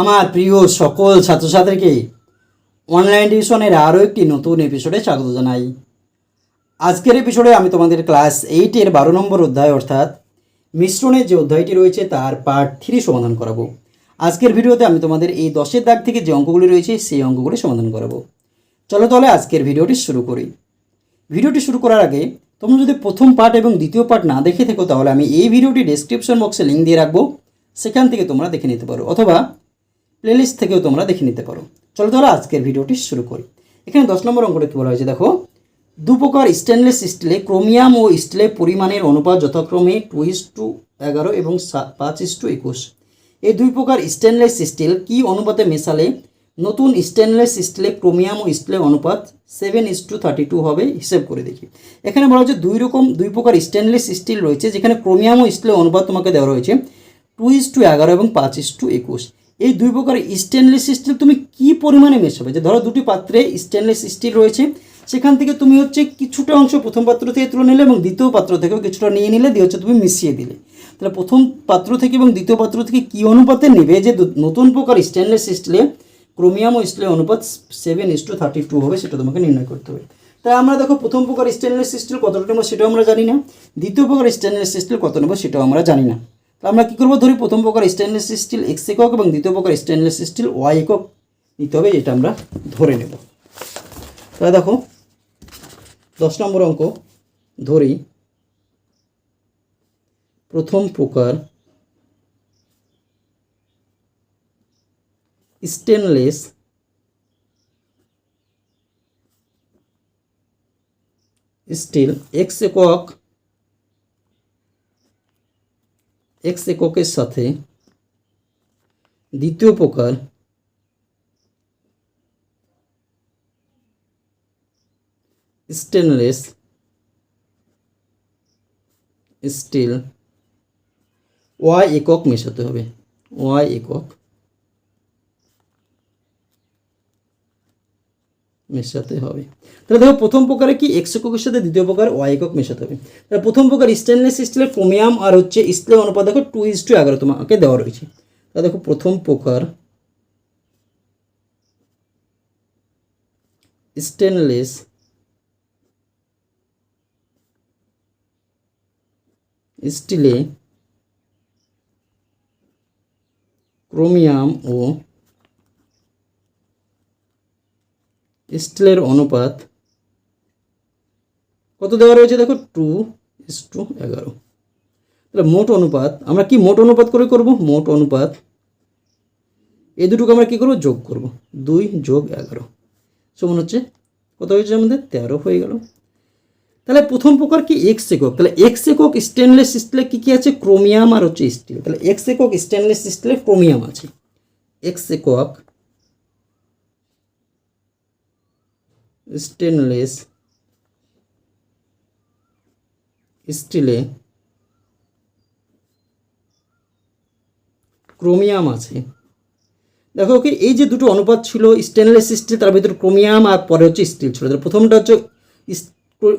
আমার প্রিয় সকল ছাত্রছাত্রীকে অনলাইন টিউশনের আরও একটি নতুন এপিসোডে স্বাগত জানাই। আজকের এপিসোডে আমি তোমাদের ক্লাস এইটের বারো নম্বর অধ্যায় অর্থাৎ মিশ্রণের যে অধ্যায়টি রয়েছে তার পার্ট থ্রি সমাধান করাবো। আজকের ভিডিওতে আমি তোমাদের এই দশের দাগ থেকে যে অঙ্কগুলি রয়েছে সেই অঙ্কগুলি সমাধান করাবো। চলো তাহলে আজকের ভিডিওটি শুরু করি। ভিডিওটি শুরু করার আগে তোমরা যদি প্রথম পার্ট এবং দ্বিতীয় পার্ট না দেখে থেকো তাহলে আমি এই ভিডিওটি ডেসক্রিপশন বক্সে লিঙ্ক দিয়ে রাখব। সেখান থেকে তোমরা দেখে নিতে পারো। অথবা প্লেলিস্ট থেকেও তোমরা দেখে নিতে পারো। চলো তাহলে আজকের ভিডিওটি শুরু করি। এখানে দশ নম্বর অঙ্কটা কী বলা হয়েছে? দেখো দু প্রকার স্টেনলেস স্টিলে ক্রোমিয়াম ও স্টিলের পরিমাণের অনুপাত যথাক্রমে টু ইস টু এগারো এবং পাঁচ ইস টু একুশ। এই দুই প্রকার স্টেনলেস স্টিল কী অনুপাতে মেশালে? নতুন স্টেনলেস স্টিলে ক্রোমিয়াম ও স্টিলের অনুপাত seven is to thirty two হবে, হিসেব করে দেখি। এখানে বলা হচ্ছে দুই রকম দুই প্রকার স্টেনলেস স্টিল রয়েছে, যেখানে ক্রোমিয়াম ও স্টিলের অনুপাত তোমাকে দেওয়া রয়েছে টু ইস টু এগারো এবং পাঁচ ইস টু একুশ। এই দুই প্রকার স্টেনলেস স্টিল তুমি কি পরিমাণে মেশাবে? যে ধরো দুটি পাত্রে স্টেনলেস স্টিল রয়েছে, সেখান থেকে তুমি হচ্ছে কিছুটা অংশ প্রথম পাত্র থেকে তুলে নিলে এবং দ্বিতীয় পাত্র থেকেও কিছুটা নিয়ে নিলে, দিয়ে হচ্ছে তুমি মিশিয়ে দিলে। তাহলে প্রথম পাত্র থেকে এবং দ্বিতীয় পাত্র থেকে কী অনুপাতে নেবে? যে নতুন প্রকার স্টেনলেস স্টিলে ক্রোমিয়াম ও স্টিলের অনুপাত seven is to thirty two হবে, সেটা তোমাকে নির্ণয় করতে হবে। তাই আমরা দেখো প্রথম প্রকার স্টেনলেস স্টিল কতটা নেব সেটাও আমরা জানি না, দ্বিতীয় প্রকার স্টেনলেস স্টিল কত নেব সেটাও আমরা জানি না। তো আমরা কী করব? ধরি প্রথম প্রকার স্টেনলেস স্টিল এক্স একক এবং দ্বিতীয় প্রকার স্টেনলেস স্টিল ওয়াই একক নিতে হবে এটা আমরা ধরে নেব। তাহলে দেখো, দশ নম্বর অঙ্ক, ধরি প্রথম প্রকার স্টেনলেস স্টিল এক্স একক এক্স এককের সাথে দ্বিতীয় প্রকার স্টেনলেস স্টিল ওয়াই একক মেশাতে হবে। ওয়াই একক মেশাতে হবে। তাহলে দেখো, প্রথম প্রকারে কি? এক্স এককের সাথে দ্বিতীয় প্রকার ওয়াই একক মেশাতে হবে। তাহলে প্রথম প্রকার স্টেনলেস স্টিলের ক্রোমিয়াম আর হচ্ছে স্টিলের অনুপাত দেখো টু ইস টু এগারো তোমাকে দেওয়া রয়েছে। তাহলে দেখো, প্রথম প্রকার স্টেনলেস স্টিলে ক্রোমিয়াম ও স্টিলের অনুপাত কত দেওয়া রয়েছে দেখো? টু ইস টু এগারো। তাহলে মোট অনুপাত, আমরা কি মোট অনুপাত করে করব? মোট অনুপাত এই দুটোকে আমরা কী করব? যোগ করব। দুই যোগ এগারো। সমান হচ্ছে, কত হয়েছে আমাদের? তেরো হয়ে গেল। তাহলে প্রথম প্রকার কি? এক্স একক। তাহলে এক্স একক স্টেনলেস স্টিলে কী কী আছে? ক্রোমিয়াম আর হচ্ছে স্টিল তাহলে এক্স একক স্টেনলেস স্টিলে ক্রোমিয়াম আছে। এক্স একক স্টেনলেস স্টিলে ক্রোমিয়াম আছে। দেখো কি, এই যে দুটো অনুপাত ছিল, স্টেনলেস স্টিল, তার ভিতরে ক্রোমিয়াম আর পরে হচ্ছে স্টিল ছিল। তাহলে প্রথমটা হচ্ছে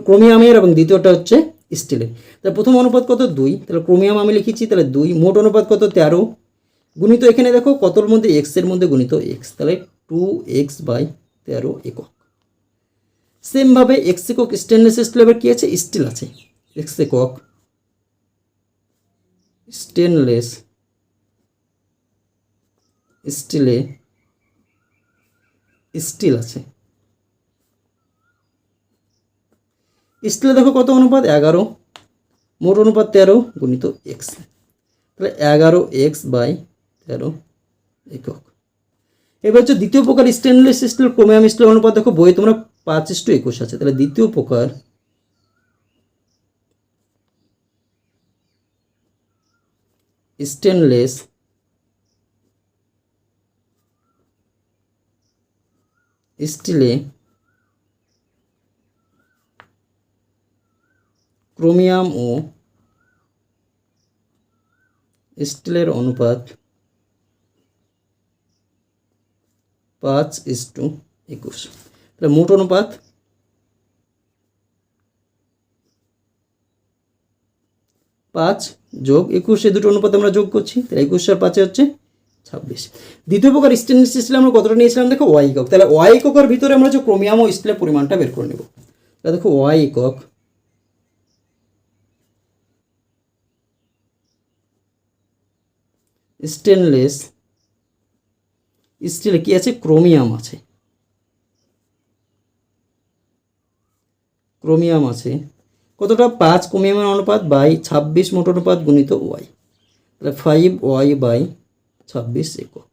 ক্রোমিয়ামের এবং দ্বিতীয়টা হচ্ছে স্টিলের। তাহলে প্রথম অনুপাত কত? দুই। তাহলে ক্রোমিয়াম আমি লিখেছি, তাহলে দুই। মোট অনুপাত কত? তেরো। গুণিত এখানে দেখো কতর মধ্যে এক্সের মধ্যে গুণিত এক্স তাহলে টু এক্স বাই তেরো একক। সেমভাবে এক্স একক স্টেনলেস স্টিল এবার কী আছে? স্টিল আছে। এক্স একক স্টেনলেস স্টিলে স্টিল আছে। স্টিলে দেখো কত অনুপাত? এগারো। মোট অনুপাত তেরো গুণিত এক্স তাহলে এগারো এক্স বাই তেরো একক। এবার হচ্ছে দ্বিতীয় প্রকার স্টেনলেস স্টিল ক্রোমিয়াম স্টিল অনুপাত দেখো বইয়ে তোমরা পাঁচ ইস্টু একুশ আছে। তাহলে দ্বিতীয় প্রকার স্টেনলেস স্টিলে ক্রোমিয়াম ও স্টিলের অনুপাত পাঁচ ইস টু একুশ। তাহলে মোট অনুপাত? পাঁচ যোগ একুশে দুটো অনুপাত আমরা যোগ করছি, তাহলে একুশ আর পাঁচে হচ্ছে ছাব্বিশ। দ্বিতীয় প্রকার স্টেনলেস স্টিলে আমরা কতটা নিয়েছিলাম? দেখো ওয়াই একক তাহলে ওয়াই এককের ভিতরে আমরা হচ্ছে ক্রোমিয়াম ও স্টিলের পরিমাণটা বের করে নেব। তাহলে দেখো ওয়াই একক স্টেনলেস স্টিলে কি আছে? ক্রোমিয়াম আছে। ক্রোমিয়াম আছে। কতটা? পাঁচ ক্রোমিয়ামের অনুপাত বাই ছাব্বিশ মোট অনুপাত গুণিত ওয়াই। তাহলে ফাইভ ওয়াই বাই ছাব্বিশ একক।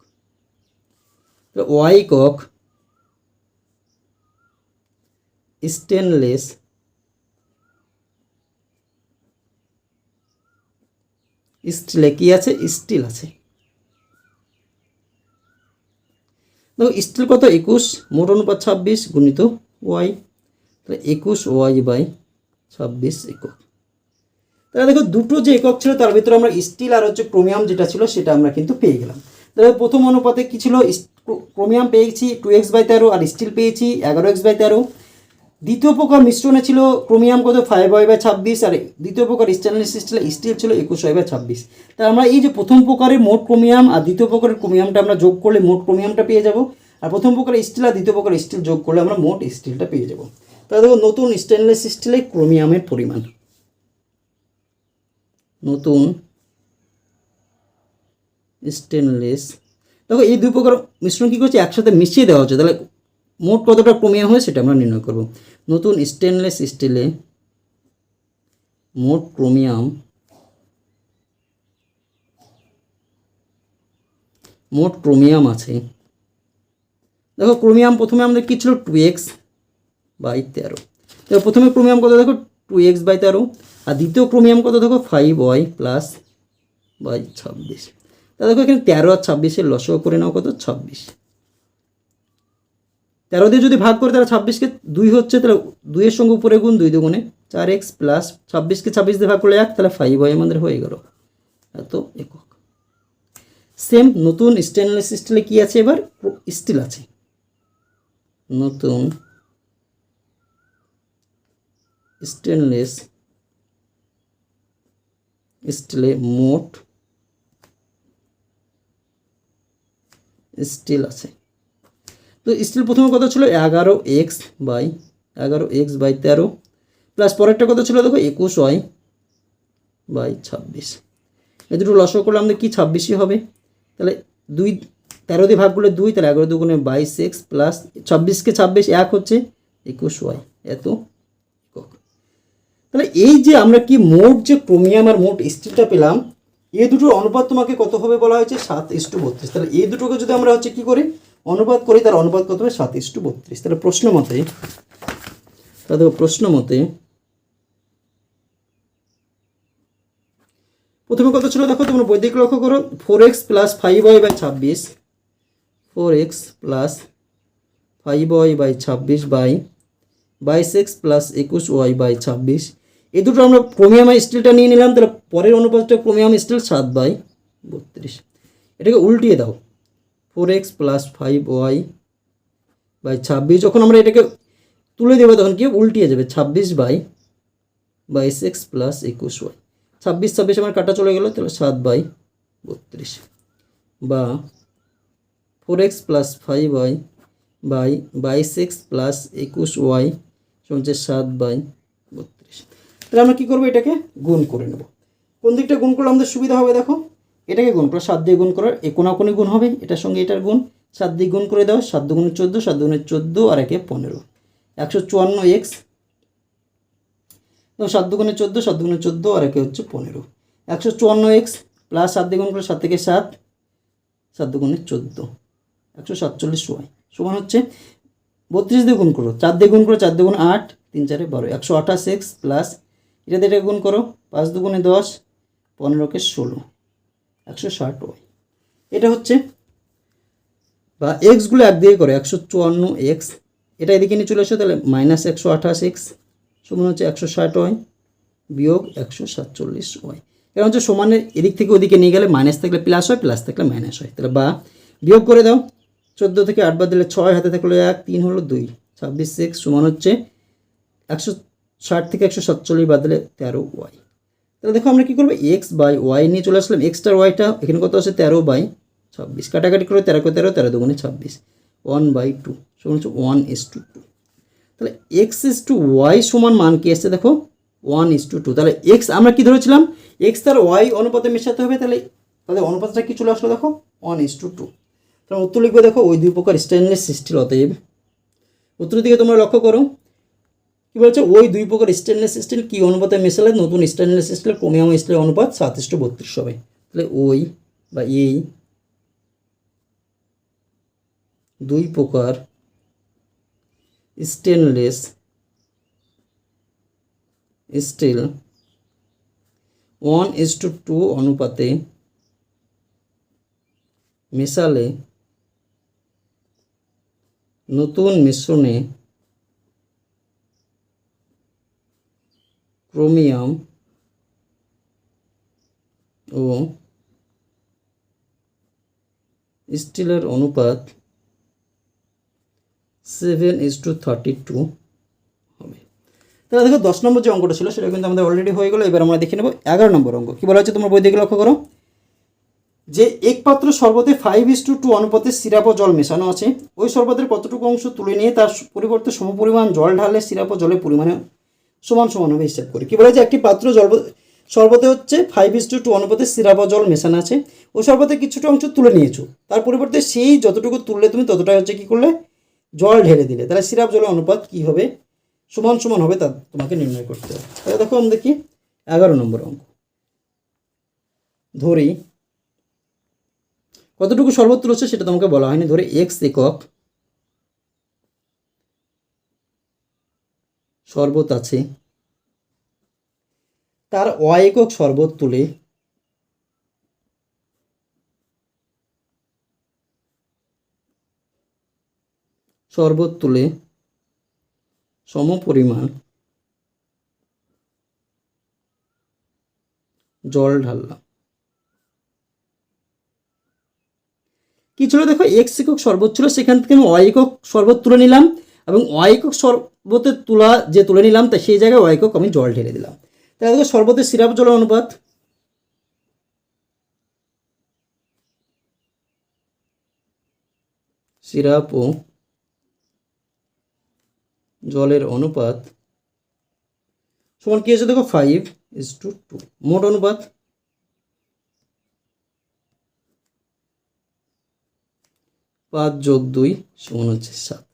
তাহলে ওয়াই একক স্টেনলেস স্টিলে কি আছে? স্টিল আছে। দেখো স্টিল কত? একুশ। মোট অনুপাত ছাব্বিশ গুণিত ওয়াই। তাহলে একুশ ওয়াই বাই ছাব্বিশ একক। তাহলে দেখো, দুটো যে একক ছিল, তার ভিতরে আমরা স্টিল আর হচ্ছে ক্রোমিয়াম যেটা ছিল, সেটা আমরা কিন্তু পেয়ে গেলাম। তাহলে প্রথম অনুপাতে কি ছিল? ক্রোমিয়াম পেয়েছি টু এক্স বাই তেরো আর স্টিল পেয়েছি, এগারো এক্স বাই তেরো। দ্বিতীয় প্রকার মিশ্রণে ছিল ক্রোমিয়াম কত? ফাইভ ওয়াই বাই ছাব্বিশ, আর দ্বিতীয় প্রকার স্টেনলেস স্টিল স্টিল ছিল একুশ ওয়াই বাই ছাব্বিশ। তা আমরা এই যে প্রথম প্রকারের মোট ক্রোমিয়াম আর দ্বিতীয় প্রকারের ক্রোমিয়ামটা আমরা যোগ করলে মোট ক্রোমিয়ামটা পেয়ে যাব, আর প্রথম প্রকার স্টিল আর দ্বিতীয় প্রকার স্টিল যোগ করলে আমরা মোট স্টিলটা পেয়ে যাব। তাহলে দেখো, নতুন স্টেনলেস স্টিলে ক্রোমিয়ামের পরিমাণ। নতুন স্টেনলেস দেখো, এই দুই প্রকার মিশ্রণ কী করছে? একসাথে মিশিয়ে দেওয়া হচ্ছে। তাহলে মোট কতটা ক্রোমিয়াম হয় সেটা আমরা নির্ণয় করব। নতুন স্টেনলেস স্টিলে মোট ক্রোমিয়াম মোট ক্রোমিয়াম আছে। দেখো ক্রোমিয়াম প্রথমে আমাদের কী ছিল? টু এক্স বাই তেরো। তো প্রথমে ক্রোমিয়াম কত দেখো? টু এক্স বাই তেরো। আর দ্বিতীয় ক্রোমিয়াম কত দেখো? ফাইভ ওয়াই প্লাস বাই ছাব্বিশ। তা দেখো এখানে তেরো আর ছাব্বিশের লসও করে নাও কত? ছাব্বিশ। তেরো দিয়ে যদি ভাগ করে তাহলে ছাব্বিশকে দুই হচ্ছে, তাহলে দুইয়ের সঙ্গে উপরে গুণ দুই দুগুণে চার এক্স প্লাস ছাব্বিশকে ছাব্বিশ দিয়ে ভাগ করলে এক, তাহলে ফাইভ ওয়াই আমাদের হয়ে গেল। এত একক। সেম নতুন স্টেনলেস স্টিলে কি আছে এবার? স্টিল আছে। নতুন স্টেনলেস, স্টিলে মোট স্টিল আছে। তো স্টিল প্রথমে কত ছিল? এগারো এক্স বাই এগারো এক্স বাই তেরো। প্লাস পরেরটা কত ছিল? দেখো, একুশ ওয়াই বাই ছাব্বিশ। এই দুটো লসও করলে আমাদের কি ছাব্বিশই হবে? তাহলে দুই, তেরো দিয়ে ভাগ করলে দুই, তাহলে এগারো দুগুণে বাইশ এক্স প্লাস ছাব্বিশকে ছাব্বিশ, এক হচ্ছে একুশ ওয়াই। এত তাহলে এই যে আমরা কি মোট যে ক্রোমিয়াম আর মোট স্টিলটা পেলাম, এ দুটোর অনুপাত তোমাকে কত হবে বলা হয়েছে? সাত ইস্টু বত্রিশ। তাহলে এই দুটোকে যদি আমরা হচ্ছে কি করি? অনুপাত করি, তার অনুপাত কত হবে? সাত ইস্টু বত্রিশ। তাহলে প্রশ্ন মতে, তাহলে প্রশ্ন মতে, প্রথমে কত ছিল? দেখো তোমরা বৈদিক লক্ষ্য করো। Four X plus five Y by ছাব্বিশ। Four X plus five Y by ছাব্বিশ বাই বাইশ এক্স প্লাস একুশ ওয়াই বাই ছাব্বিশ। এই দুটো আমরা ক্রোমিয়াম স্টিলটা নিয়ে নিলাম, তাহলে পরের অনুপাতটা ক্রোমিয়াম স্টিল সাত বাই বত্রিশ। এটাকে উল্টিয়ে দাও। Four X plus five Y by ছাব্বিশ। যখন আমরা এটাকে তুলে দেবো, তখন কি উল্টিয়ে যাবে? ছাব্বিশ বাই বাইশ এক্স প্লাস একুশ ওয়াই ছাব্বিশ ছাব্বিশ আমার কাটা চলে গেলো, তাহলে সাত বাই বত্রিশ। বা four X plus five Y by বাইশ এক্স প্লাস একুশ ওয়াই হচ্ছে সাত বাই তাহলে আমরা কী করব? এটাকে গুণ করে নেব। কোন দিকটা গুণ করলে আমাদের সুবিধা হবে দেখো? এটাকে গুণ করো, সাত দিয়ে গুণ করার এ কোনাকুনি গুণ হবে, এটার সঙ্গে এটার গুণ। সাত দিয়ে গুণ করে দাও, সাত দুগুণে চোদ্দ, সাত দুগুণে চোদ্দ, আর একে পনেরো। একশো চুয়ান্ন এক্স। তো সাত দুগুণে চোদ্দ, সাত দুগুণে চোদ্দ, আর একে হচ্ছে পনেরো। একশো চুয়ান্ন এক্স প্লাস সাত দিয়ে গুণ করে সাত থেকে সাত সাত দুগুণে চোদ্দ। একশো সাতচল্লিশ ওয়াই সমান হচ্ছে বত্রিশ দিয়ে গুণ করো, চার দিয়ে গুণ করো, চার দুগুণ আট, তিন চারে বারো। একশো আঠাশ এক্স প্লাস এটা দিয়ে গুণ করো, পাঁচ দুগুণে দশ, পনেরোকে ষোলো, একশো ষাট ওয়াই। এটা হচ্ছে, বা এক্সগুলো এক দিয়ে করো, একশো চুয়ান্ন এক্স এটা এদিকে নিয়ে চলে আসো তাহলে মাইনাস একশো আঠাশ এক্স সমান হচ্ছে একশো ষাট ওয়াই, বিয়োগ একশো সাতচল্লিশ ওয়াই। এটা হচ্ছে সমানের এদিক থেকে ওদিকে নিয়ে গেলে মাইনাস থাকলে প্লাস হয় প্লাস থাকলে মাইনাস হয়। তাহলে বা বিয়োগ করে দাও, চোদ্দ থেকে আট বাদ দিলে ছয়, হাতে থাকল এক, তিন হলো দুই, ছাব্বিশ এক্স সমান হচ্ছে একশো ষাট থেকে একশো সাতচল্লিশ বাদ দিলে তেরো ওয়াই। তাহলে দেখো আমরা কী করব? এক্স বাই ওয়াই নিয়ে চলে আসলাম। এক্সটার ওয়াইটা এখানে কত আছে? তেরো বাই ছাব্বিশ। কাটাকাটি করে, তেরো তেরো? তেরো দুগুণে ছাব্বিশ। ওয়ান বাই টু সমান হচ্ছে ওয়ান ইস টু টু তাহলে এক্স ইস টু ওয়াই সমান মান কি এসছে দেখো? ওয়ান ইস টু টু তাহলে এক্স আমরা কি ধরেছিলাম? এক্স তার ওয়াই অনুপাতে মেশাতে হবে। তাহলে তাহলে অনুপাতটা কি চলে আসলো দেখো? ওয়ান ইস টু টু তাহলে উত্তর লিখবে দেখো, ওই দুই প্রকার স্টেনলেস স্টিল অতএব। উত্তর দিকে তোমরা লক্ষ্য করো। কি বলছে? ওই দুই প্রকার স্টেনলেস স্টিল কি অনুপাতে মেশালে? নতুন স্টেনলেস স্টিলের ক্রোমিয়াম স্টিলের অনুপাত সাতাশ বত্রিশ হবে। তাহলে ওই বা এই দুই প্রকার stainless steel one is to two অনুপাতে মেশালে নতুন মিশ্রণে ক্রোমিয়াম ও স্টিলের অনুপাত seven is to thirty two হবে। তাহলে দেখো দশ নম্বর যে অঙ্কটা ছিল, সেটা কিন্তু আমাদের অলরেডি হয়ে গেলো। এবার আমরা দেখে নেব এগারো নম্বর অঙ্ক। কী বলা হচ্ছে তোমার বই দিকে লক্ষ্য করো? যে এক পাত্র শরবতে ফাইভ ইস টু টু অনুপাতে সিরাপ ও জল মেশানো আছে। ওই শরবতের কতটুকু অংশ তুলে নিয়ে তার পরিবর্তে সমপরিমাণ জল ঢালে সিরাপ ও জলের পরিমাণে সমান সমান হবে হিসাব করি। কী বলে যে একটি পাত্র জল শরবতে হচ্ছে ফাইভ ইস টু টু অনুপাতে সিরাপ জল মেশানো আছে। ও শরবতে কিছুটা অংশ তুলে নিয়েছো। তার পরিবর্তে সেই যতটুকু তুললে তুমি ততটাই হচ্ছে কী করলে? জল ঢেলে দিলে। তাহলে সিরাপ জলের অনুপাত কী হবে? সমান সমান হবে তা তোমাকে নির্ণয় করতে হবে। তাহলে দেখো আমরা দেখি এগারো নম্বর অঙ্ক। ধরি, কতটুকু শরবত তুলেছে সেটা তোমাকে বলা হয়নি। ধরে এক্স একক শরবত আছে। তার অ একক শরবত তুলে শরবত তুলে সম পরিমাণ জল ঢাললাম। কি ছিল দেখো? এক্স একক শরবত ছিল। সেখান থেকে আমি অয় একক শরবত তুলে নিলাম। এবং অয় একক শরবতের তুলা যে তুলে নিলাম, তা সেই জায়গায় অয়কক আমি জল ঢেলে দিলাম। তাহলে দেখো শরবতের সিরাপ জলের অনুপাত সিরাপ ও জলের অনুপাত সমান কি আছে দেখো? ফাইভ ইস টু টু মোট অনুপাত পাঁচ যোগ দুই সমান হচ্ছে সাত।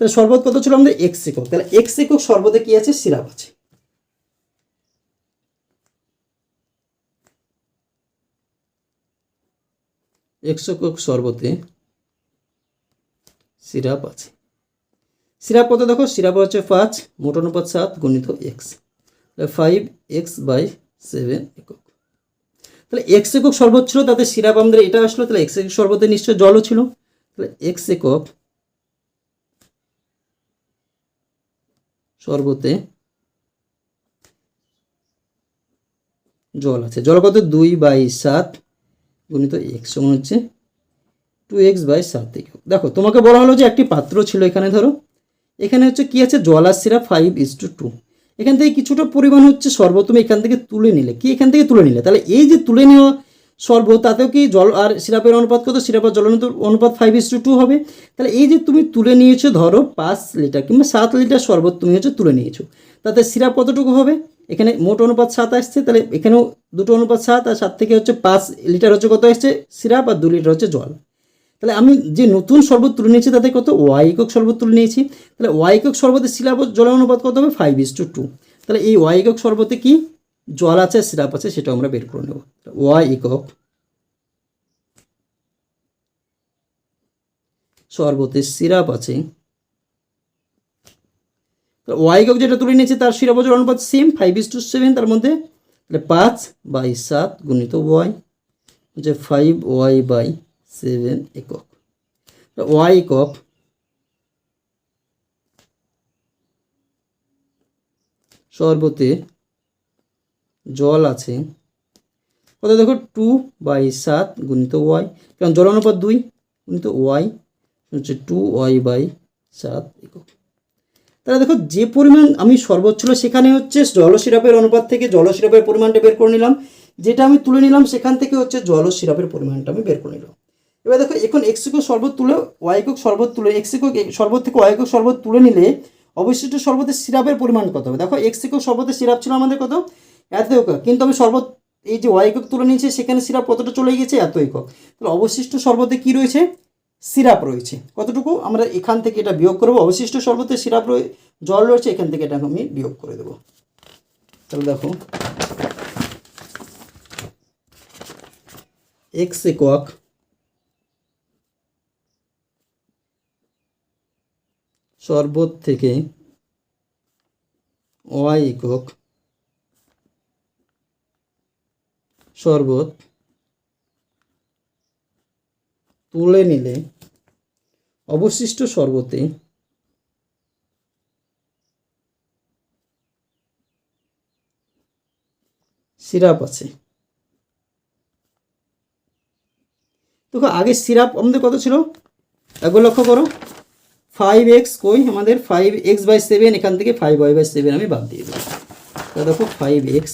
তাহলে শরবত কত ছিল আমাদের এক্স একক? তাহলে এক্স একক শরবতে কি আছে? সিরাপ আছে। এক্স শরবতে সিরাপ আছে। সিরাপ কত দেখো? সিরাপ হচ্ছে পাঁচ, মোট অনুপাত সাত গণিত X five X by seven একক। তাহলে এক্স একক শরবত ছিল, তাতে সিরাপ আমাদের এটা আসলো, তাহলে এক্স একক শরবতে নিশ্চয় জলও ছিল। তাহলে এক্স একক শরবতে জল আছে। জল কত? দুই বাই সাত গুণিত এক্স সমান হচ্ছে টু এক্স বাই সাত একক দেখো, তোমাকে বলা হলো যে একটি পাত্র ছিল এখানে, ধরো। এখানে হচ্ছে কি আছে? জল আর syrup five is to two এখান থেকে কিছুটা পরিমাণ হচ্ছে শরবত তুমি এখান থেকে তুলে নিলে। কি এখান থেকে তুলে নিলে? তাহলে এই যে তুলে নেওয়া শরবত তাতেও কি জল আর সিরাপের অনুপাত কত? সিরাপ আর জলের অনুপাত ফাইভ ইস টু টু হবে। তাহলে এই যে তুমি তুলে নিয়েছো, ধরো পাঁচ লিটার কিংবা সাত লিটার শরবত তুমি হচ্ছে তুলে নিয়েছো। তাতে সিরাপ কতটুকু হবে? এখানে মোট অনুপাত সাত আসছে। তাহলে এখানেও দুটো অনুপাত সাত আর সাত থেকে হচ্ছে পাঁচ লিটার হচ্ছে কত আসছে? সিরাপ আর দু লিটার হচ্ছে জল। তাহলে আমি যে নতুন শরবত তুলে নিয়েছি, তাতে কত? ওয়াই একক শরবত তুলে নিয়েছি। তাহলে ওয়াই একক শরবতের সিরাপ জলের অনুপাত কত হবে? ফাইভ ইস টু টু তাহলে এই ওয়াই একক শরবতে কি? জল আছে, সিরাপ আছে, সেটা আমরা বের করে নেব। ওয়াই একক শরবতের সিরাপ আছে। ওয়াই একক যেটা তুলে নিয়েছে, তার সিরাপ জল অনুপাত same five is to seven তার মধ্যে তাহলে পাঁচ বাই সাত গুণিত ওয়াই হচ্ছে ফাইভ ওয়াই বাই সেভেন একক ওয়াই একক শরবতে জল আছে। কত দেখো টু বাই সাত গুণিত ওয়াই কারণ জল অনুপাত দুই গুণিত ওয়াই হচ্ছে টু ওয়াই বাই সাত একক। তাহলে দেখো যে পরিমাণ আমি শরবত ছিল সেখানে হচ্ছে জল সিরাপের অনুপাত থেকে জল সিরাপের পরিমাণটা বের করে নিলাম। যেটা আমি তুলে নিলাম সেখান থেকে হচ্ছে জল সিরাপের পরিমাণটা আমি বের করে নিলাম। এবার দেখো এখন এক্স একক শরবত তুলে ওয়াই একক শরবত তুলে এক্স একক শরবত থেকে ওয়াই একক শরবত তুলে নিলে অবশিষ্ট শরবতের সিরাপের পরিমাণ কত হবে? দেখো এক্স একক শরবতের সিরাপ ছিল আমাদের কত? এত একক। কিন্তু আমি শরবত, এই যে ওয়াই একক তুলে নিয়েছি, সেখানে সিরাপ কতটা চলে গেছে এত একক। তাহলে অবশিষ্ট শরবতে কি রয়েছে? সিরাপ রয়েছে। কতটুকু? আমরা এখান থেকে এটা বিয়োগ করব। অবশিষ্ট শরবতে সিরাপ রয়ে, জল রয়েছে, এখান থেকে এটা আমি বিয়োগ করে দেবো। তাহলে দেখো। এক্স একক শরবত থেকে ওয়াই একক শরবত তুলে নিলে অবশিষ্ট শরবতে সিরাপ আছে। দেখো, আগে সিরাপ আমাদের কত ছিল? একবার লক্ষ্য করো। ফাইভ এক্স কই? আমাদের ফাইভ এক্স বাই সেভেন এখান থেকে ফাইভ ওয়াই বাই সেভেন আমি বাদ দিয়ে দেবো। দেখো five X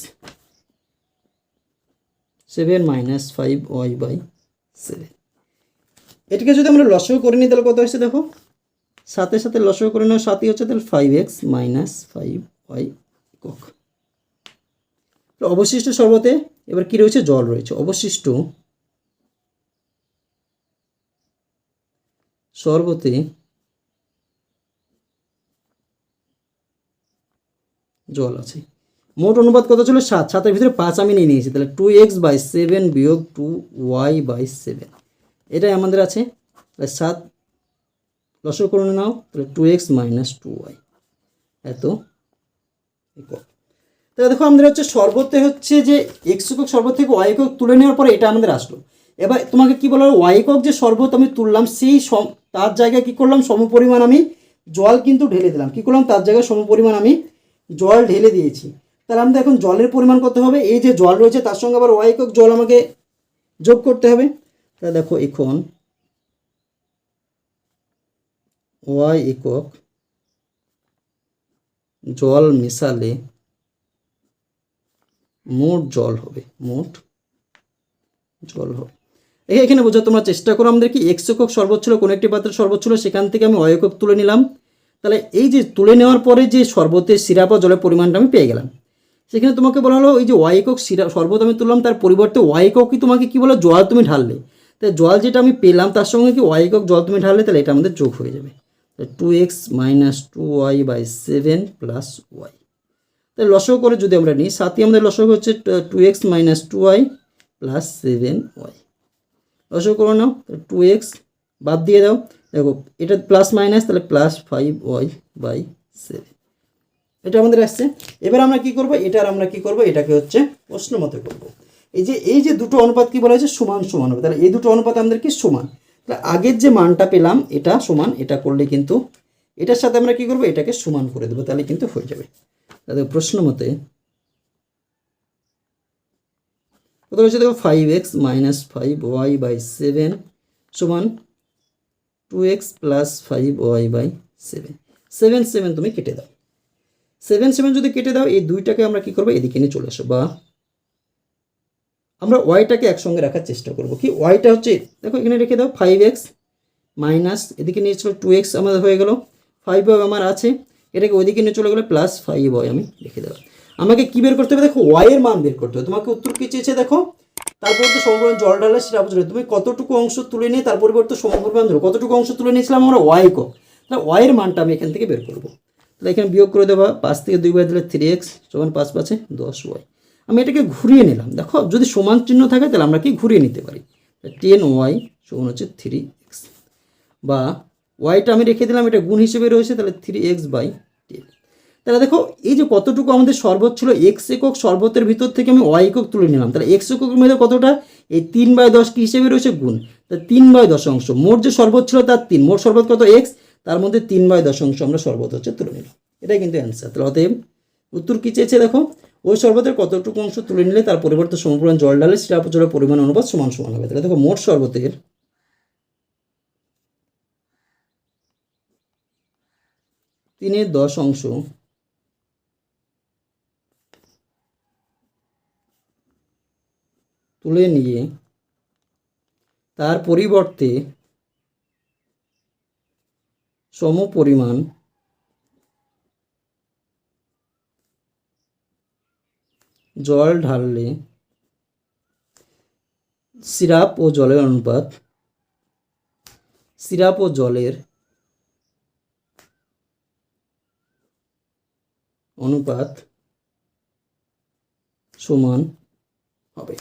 seven minus five Y by seven এটাকে যদি আমরা লসও করে নিই তাহলে কত আসছে দেখো? সাথে সাথে লসও করে নেওয়া সাতই হচ্ছে তাহলে five X minus five Y একক তো অবশিষ্ট শরবতে এবার কী রয়েছে? জল রয়েছে। অবশিষ্ট শরবতে জল আছে। মোট অনুপাত কত ছিল? সাত। সাতের ভিতরে পাঁচ আমি নিয়ে নিয়েছি। তাহলে টু এক্স বাই সেভেন বিয়োগ টু ওয়াই বাই সেভেন এটাই আমাদের আছে। তাহলে সাত লসক করে নাও। তাহলে two X minus two Y এত তাহলে দেখো, আমাদের হচ্ছে শরবতে হচ্ছে যে এক্স একক শরবত থেকে ওয়াই একক তুলে নেওয়ার পরে এটা আমাদের আসলো। এবার তোমাকে কি বলা ওয়াই একক যে শরবত আমি তুললাম, সেই তার জায়গায় কি করলাম? সমপরিমাণ আমি জল কিন্তু ঢেলে দিলাম। কি করলাম? তার জায়গায় সমপরিমাণ আমি জল ঢেলে দিয়েছি। তাহলে আমাদের এখন জলের পরিমাণ কত হবে? এই যে জল রয়েছে, তার সঙ্গে আবার ওয়াই একক জল আমাকে যোগ করতে হবে। তাহলে দেখো এখন ওয়াই একক জল মেশালে মোট জল হবে, মোট জল হবে। এই এখানে বোঝা, তোমরা চেষ্টা করো আমাদের কি এক্স একক শরবত ছিল, কোনো একটি পাত্রের শরবত ছিল, সেখান থেকে আমি ওয়াই একক তুলে নিলাম। তাহলে এই যে তুলে নেওয়ার পরে যে শরবতের সিরাপ জলের পরিমাণটা আমি পেয়ে গেলাম। সেখানে তোমাকে বলা হলো, ওই যে ওয়াই একক সিরাপ শরবত আমি তুললাম, তার পরিবর্তে ওয়াই একক কি তোমাকে কি বলো, জল তুমি ঢাললে। তাই জল যেটা আমি পেলাম, তার সঙ্গে কি ওয়াই একক জল তুমি ঢাললে, তাহলে এটা আমাদের যোগ হয়ে যাবে। Two X minus two Y by seven plus Y তাহলে লসক করে যদি আমরা নিই সাথে আমাদের লসক হচ্ছে two X minus two Y plus seven Y লসক করে নাও টু এক্স বাদ দিয়ে দাও। দেখো, এটা প্লাস মাইনাস তাহলে plus five Y by seven এটা আমাদের আসছে। এবার আমরা কি করব? এটার আমরা কি করব? এটাকে হচ্ছে প্রশ্ন মতো করব। এই যে এই যে দুটো অনুপাত কি বলা হয়েছে? সমান সমান হবে। তাহলে এই দুটো অনুপাত আমাদের কি? সমান। তাহলে আগের যে মানটা পেলাম, এটা সমান, এটা করলে কিন্তু এটার সাথে আমরা কি করব? এটাকে সমান করে দেবো। তাহলে কিন্তু হয়ে যাবে। তাহলে প্রশ্ন মতে কত হচ্ছে দেখো five X minus five Y by seven সমান two X plus five Y by seven seven seven তুমি কেটে দাও। সেভেন সেভেন যদি কেটে দাও, এই দুইটাকে আমরা কি করব? এদিকে নিয়ে চলে আসো। বা আমরা ওয়াইটাকে একসঙ্গে রাখার চেষ্টা করব। কি? ওয়াইটা হচ্ছে, দেখো এখানে রেখে দাও ফাইভ এক্স মাইনাস এদিকে নিয়ে চলো টু এক্স আমাদের হয়ে গেল। ফাইভ ওয়াই আমার আছে। এটাকে ওইদিকে নিয়ে চলে গেলে প্লাস ফাইভ ওয়াই আমি রেখে দেবো। আমাকে কী বের করতে হবে? দেখো ওয়াইয়ের মান বের করতে হবে। তোমাকে উত্তর কী চেয়েছে? দেখো, তারপর তো সমপরিমাণ জল ঢালে সেটা বুঝলে। তুমি কতটুকু অংশ তুলে নিয়ে তার পরিবর্তে ধরো। কতটুকু অংশ তুলে নিয়েছিলাম আমরা? ওয়াই কো তাহলে ওয়াইয়ের মানটা আমি এখান থেকে বের করব। তাহলে এখানে বিয়োগ করে দেবা পাঁচ থেকে দুই বাই দিলে থ্রি এক্স সমান পাঁচ পাঁচে দশ ওয়াই আমি এটাকে ঘুরিয়ে নিলাম। দেখো, যদি সমান চিহ্ন থাকে তাহলে আমরা কি ঘুরিয়ে নিতে পারি? টেন ওয়াই সমান হচ্ছে থ্রি এক্স বা ওয়াইটা আমি রেখে দিলাম, এটা গুণ হিসেবে রয়েছে, তাহলে থ্রি এক্স বাই টেন তাহলে দেখো, এই যে কতটুকু আমাদের শরবত ছিল এক্স একক শরবতের ভিতর থেকে আমি ওয়াই একক তুলে নিলাম। তাহলে এক্স এককের মধ্যে কতটা? এই তিন বাই দশ কি হিসেবে রয়েছে? গুণ। তাহলে তিন বাই দশ অংশ মোট যে শরবত ছিল তার তিন। মোট শরবত কত? এক্স তার মধ্যে তিন বাই দশ অংশ আমরা শরবত হচ্ছে তুলে নিলাম এটাই কিন্তু অ্যান্সার তাহলে অতএব উত্তর কী চেয়েছে দেখো? ওই শরবতের কতটুকু অংশ তুলে নিলে তার পরিবর্তে সমপরিমাণ জল ডালে সেটা জলের পরিমাণ অনুপাত সমান সমান হবে। তাহলে দেখো মোট শরবতের তিনের দশ অংশ তুলে নিয়ে তার পরিবর্তে সম পরিমাণ জল ঢাললে সিরাপ ও জলের অনুপাত, সিরাপ ও জলের অনুপাত সমান হবে।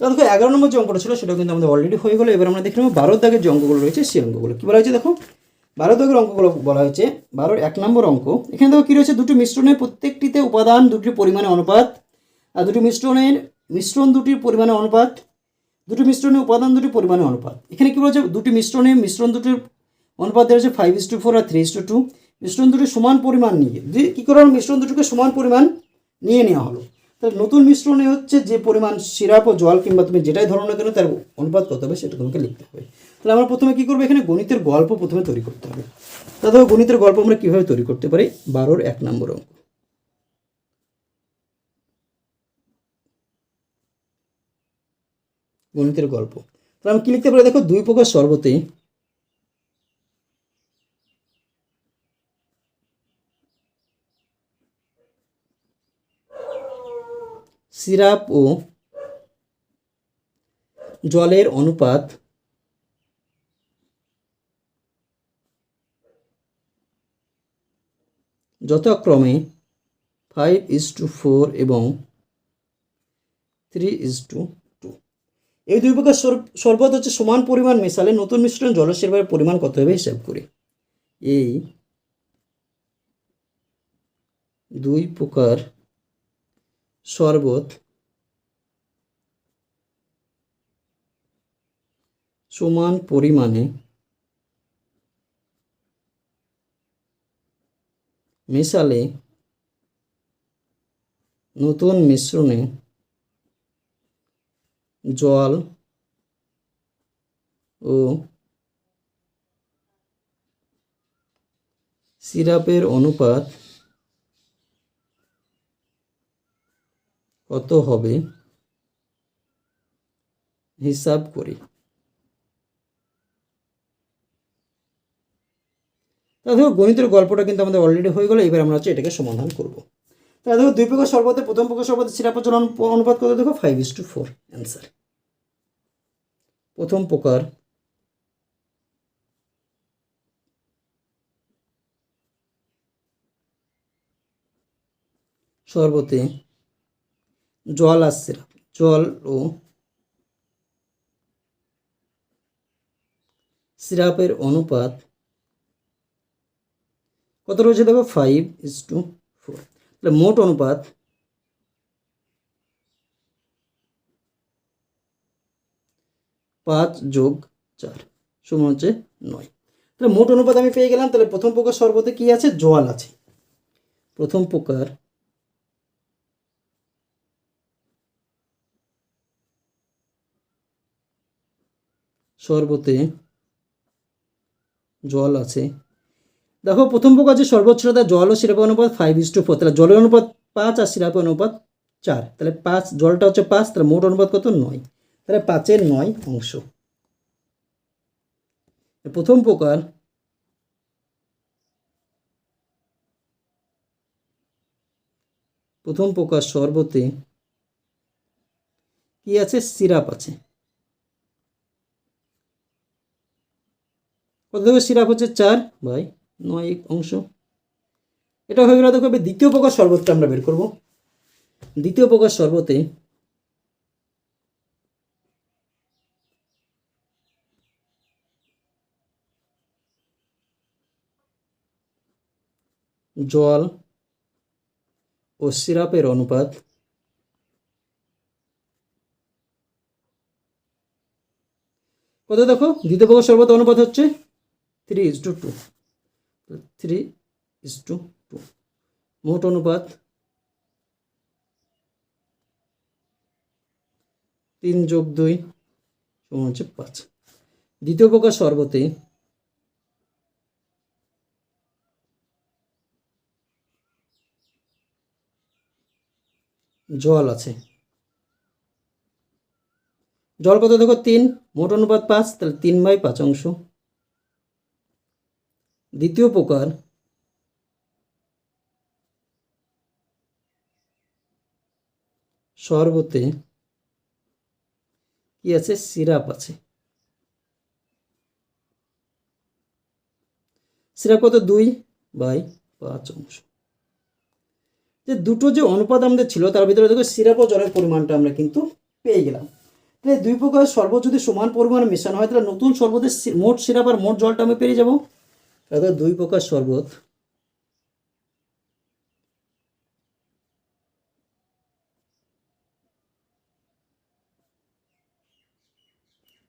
তো দেখো এগারো নম্বর যে অঙ্কটা ছিল সেটা কিন্তু আমাদের অলরেডি হয়ে গেলো। এবার আমরা দেখে নেব বারো দাগের যে অঙ্কগুলো রয়েছে সেই অঙ্কগুলো কী বলা হয়েছে দেখো? বারো দাগের অঙ্কগুলো বলা হয়েছে। বারোর এক নম্বর অঙ্ক। এখানে দেখো কী রয়েছে? দুটি মিশ্রণের প্রত্যেকটিতে উপাদান দুটির পরিমাণে অনুপাত। আর দুটি মিশ্রণের মিশ্রণ দুটির পরিমাণে অনুপাত। দুটি মিশ্রণের উপাদান দুটি পরিমাণে অনুপাত। এখানে কী বলেছে? দুটি মিশ্রণে মিশ্রণ দুটির অনুপাত দেওয়া হয়েছে ফাইভ ইস টু ফোর আর থ্রি ইস টু টু মিশ্রণ দুটি সমান পরিমাণ নিয়ে। কী করা হলো? মিশ্রণ দুটিকে সমান পরিমাণ নিয়ে নেওয়া হলো। তাহলে নতুন মিশ্রণে হচ্ছে যে পরিমাণ সিরাপ ও জল কিংবা তুমি যেটাই ধরো না কেন, তার অনুপাত কত হবে সেটা তোমাকে লিখতে হবে। তাহলে আমরা প্রথমে কী করব? এখানে গণিতের গল্প প্রথমে তৈরি করতে হবে। তাহলে গণিতের গল্প আমরা কীভাবে তৈরি করতে পারি? বারোর এক নম্বর অঙ্ক। গণিতের গল্প। তাহলে আমি কি লিখতে পারি? দেখো, দুই প্রকার সর্বতে সিরাপ ও জলের অনুপাত যথাক্রমে ফাইভ ইস টু ফোর এবং থ্রি ইস টু টু এই দুই প্রকার শরবত হচ্ছে সমান পরিমাণ মেশালে নতুন মিশ্রণ জলসেবার পরিমাণ কত হবে হিসাব করি। এই দুই প্রকার শরবত সমান পরিমাণে মেশালে নতুন মিশ্রণে জল ও সিরাপের অনুপাত কত হবে? হিসাব করি। দেখো, গণিতের গল্পটা কিন্তু আমাদের অলরেডি হয়ে গেলো, এবার আমরা হচ্ছে এটাকে সমাধান করব। তাহলে দেখো, দুই প্রকার শরবতে প্রথম প্রকার শরবতে সিরাপ জল অনুপাত কত দেখো? Five is to four answer প্রথম প্রকার শরবতে জল আর সিরাপ, জল ও সিরাপের অনুপাত কত রয়েছে দেখো? ফাইভ ইস টু ফোর তাহলে মোট অনুপাত পাঁচ যোগ চার সমান হচ্ছে নয়। তাহলে মোট অনুপাত আমি পেয়ে গেলাম, তাহলে প্রথম প্রকার শরবতে কি আছে? জল আছে। প্রথম প্রকার শরবতে জল আছে। দেখো, প্রথম প্রকার যে সর্বোচ্চ তার জল ও সিরাপের অনুপাত ফাইভ ইস টু ফোর তাহলে জলের অনুপাত পাঁচ আর সিরাপের অনুপাত চার। তাহলে পাঁচ, জলটা হচ্ছে পাঁচ, তাহলে মোট অনুপাত কত? নয়। তাহলে পাঁচের নয় অংশ। প্রথম প্রকার প্রথম প্রকার শরবতে কি আছে? সিরাপ আছে। কত সিরাপ হচ্ছে চার। বাই নয় অংশ। এটা হয়ে গেলে দেখো দ্বিতীয় প্রকার শরবতটা আমরা বের করব। দ্বিতীয় প্রকার শরবতে জল ও সিরাপের অনুপাত কত দেখো? দ্বিতীয় প্রকার শরবত অনুপাত হচ্ছে three is to two three is to two মোট অনুপাত তিন যোগ দুই সমান হচ্ছে পাঁচ। দ্বিতীয় প্রকার শরবতে জল আছে। জল কত দেখো? তিন। মোট অনুপাত পাঁচ, তাহলে তিন বাই পাঁচ অংশ। দ্বিতীয় প্রকার, শরবতে কি আছে? সিরাপ আছে। সিরাপ কত? দুই বাই পাঁচ অংশ। যে দুটো যে অনুপাত আমাদের ছিল, তার ভিতরে দেখো সিরাপ ও জলের পরিমাণটা আমরা কিন্তু পেয়ে গেলাম। তাহলে দুই প্রকার শরবত যদি সমান পরিমাণে মেশানো হয়, তাহলে নতুন শরবতের মোট সিরাপ আর মোট জলটা আমি পেয়ে যাব। তাহলে দুই প্রকার শরবত।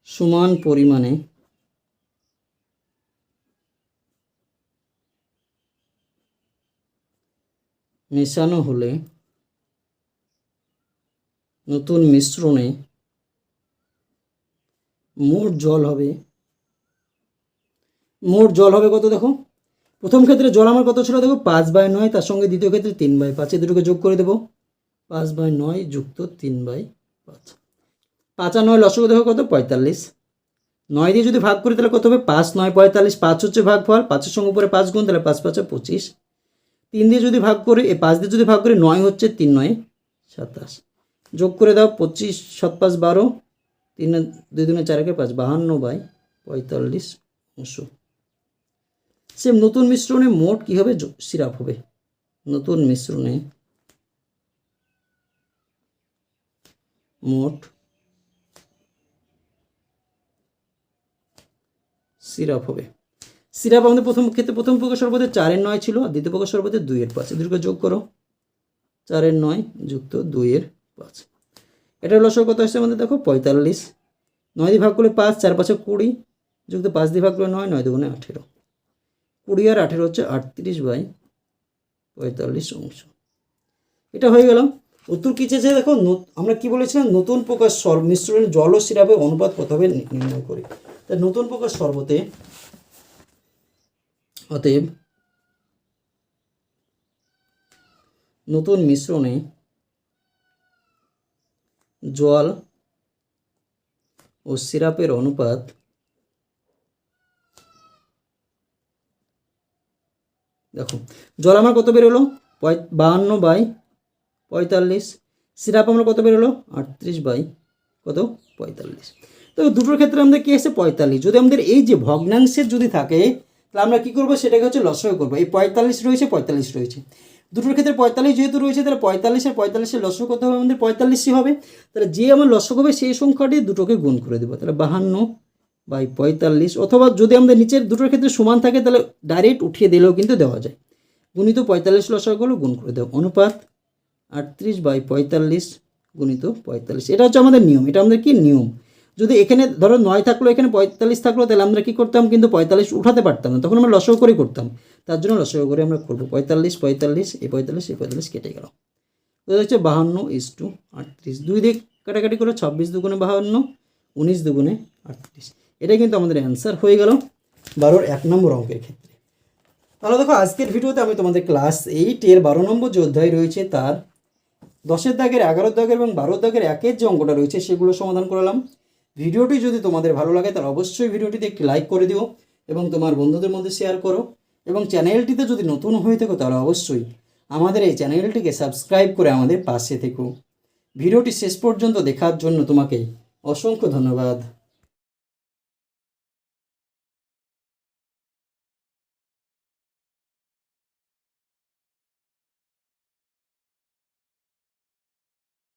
সমান পরিমাণে মেশানো হলে নতুন মিশ্রণে মোট জল হবে মোট জল হবে কত দেখো? প্রথম ক্ষেত্রে জল আমার কত ছিল দেখো? পাঁচ বাই নয়, তার সঙ্গে দ্বিতীয় ক্ষেত্রে তিন বাই পাঁচ, এই দুটোকে যোগ করে দেবো। পাঁচ বাই নয় যুক্ত তিন বাই পাঁচ। পাঁচ আর নয় লসক দেখো কত? পঁয়তাল্লিশ। নয় দিয়ে যদি ভাগ করি তাহলে কত হবে? পাঁচ নয় পঁয়তাল্লিশ, পাঁচ হচ্ছে ভাগ ফল পাঁচের সঙ্গে উপরে পাঁচ গুণ, তাহলে পাঁচ পাঁচে পঁচিশ। তিন দিয়ে যদি ভাগ করি এ পাঁচ দিয়ে যদি ভাগ করি, নয় হচ্ছে তিন নয়, সাতাশ। যোগ করে দাও, পঁচিশ, সাত পাঁচ বারো, তিন দুই দুনে চারকে পাঁচ, বাহান্ন বাই পঁয়তাল্লিশ অংশ সেম নতুন মিশ্রণে মোট কী হবে সিরাপ হবে? নতুন মিশ্রণে মোট সিরাপ হবে। সিরাপ আমাদের প্রথম, ক্ষেত্রে প্রথম প্রকার সর্বতে চারের নয় ছিল, আর দ্বিতীয় প্রকার সর্বতে দুইয়ের পাঁচ। দুটোকে যোগ করো। চারের নয় যুক্ত দুইয়ের পাঁচ। এটা লসক কত আসছে আমাদের দেখো, পঁয়তাল্লিশ। নয় দিয়ে ভাগ করলে পাঁচ, চার পাঁচে কুড়ি। যুক্ত পাঁচ দিয়ে ভাগ করলে নয় নয় দুগুণে আঠেরো। কুড়ি আর আঠেরো হচ্ছে আটত্রিশ বাই পঁয়তাল্লিশ অংশ। এটা হয়ে গেল। উত্তর কী চেয়েছে? দেখো আমরা কি বলেছিলাম? নতুন প্রকার সর মিশ্রণে জল ও সিরাপে অনুপাত কত হবে নির্ণয় করি। তাই নতুন প্রকার শরবতে অতএব নতুন মিশ্রণে জল ও সিরাপের অনুপাত দেখো, জল আমার কত বেরোলো? বাহান্ন বাই পঁয়তাল্লিশ। সিরাপ আমার কত বেরোলো? আটত্রিশ বাই কত? পঁয়তাল্লিশ। তো দুটোর ক্ষেত্রে আমাদের কী এসে পঁয়তাল্লিশ। যদি আমাদের এই যে ভগ্নাংশের যদি থাকে, তাহলে আমরা কী করব? সেটাকে হচ্ছে লসয় করব। এই পঁয়তাল্লিশ রয়েছে পঁয়তাল্লিশ রয়েছে। দুটোর ক্ষেত্রে পঁয়তাল্লিশ যেহেতু রয়েছে, তাহলে পঁয়তাল্লিশের পঁয়তাল্লিশের লসক কত হবে। আমাদের পঁয়তাল্লিশই হবে। তাহলে যে আমার লসক হবে, সেই সংখ্যাটি দুটোকে গুণ করে দেবো। তাহলে বাহান্ন বাই পঁয়তাল্লিশ, অথবা যদি আমাদের নিচের দুটোর ক্ষেত্রে সমান থাকে, তাহলে ডাইরেক্ট উঠিয়ে দিলেও কিন্তু দেওয়া যায়। গুণিত পঁয়তাল্লিশ লসকগুলো গুণ করে দেবো অনুপাত আটত্রিশ বাই পঁয়তাল্লিশ গুণিত পঁয়তাল্লিশ। এটা হচ্ছে আমাদের নিয়ম। এটা আমাদের কি নিয়ম? যদি এখানে ধরো নয় থাকল, এখানে পঁয়তাল্লিশ থাকল, তাহলে আমরা কি করতাম? কিন্তু পঁয়তাল্লিশ উঠাতে পারতাম না। তখন আমরা লসও করে করতাম। তার জন্য লসও করে আমরা করব। পঁয়তাল্লিশ পঁয়তাল্লিশ, এই পঁয়তাল্লিশ এই পঁয়তাল্লিশ কেটে গেল। ওটা হচ্ছে বাহান্ন ইস টু আটত্রিশ। দুই দিক কাটাকাটি করে, ছাব্বিশ দুগুণে বাহান্ন, উনিশ দুগুণে আটত্রিশ। এটাই কিন্তু আমাদের অ্যান্সার হয়ে গেল বারোর এক নম্বর অঙ্কের ক্ষেত্রে। তাহলে দেখো, আজকের ভিডিওতে আমি তোমাদের ক্লাস এইটের বারো নম্বর যে অধ্যায় রয়েছে, তার দশের দাগের এগারো দাগের এবং বারো দাগের একের যে অঙ্কটা রয়েছে, সেগুলো সমাধান করলাম। ভিডিওটি যদি তোমাদের ভালো লাগে, তাহলে অবশ্যই ভিডিওটিতে একটি লাইক করে দিও এবং তোমার বন্ধুদের মধ্যে শেয়ার করো। এবং চ্যানেলটিতে যদি নতুন হয়ে থাকো, তাহলে অবশ্যই আমাদের এই চ্যানেলটিকে সাবস্ক্রাইব করে আমাদের পাশে থেকো। ভিডিওটি শেষ পর্যন্ত দেখার জন্য তোমাকে অসংখ্য ধন্যবাদ।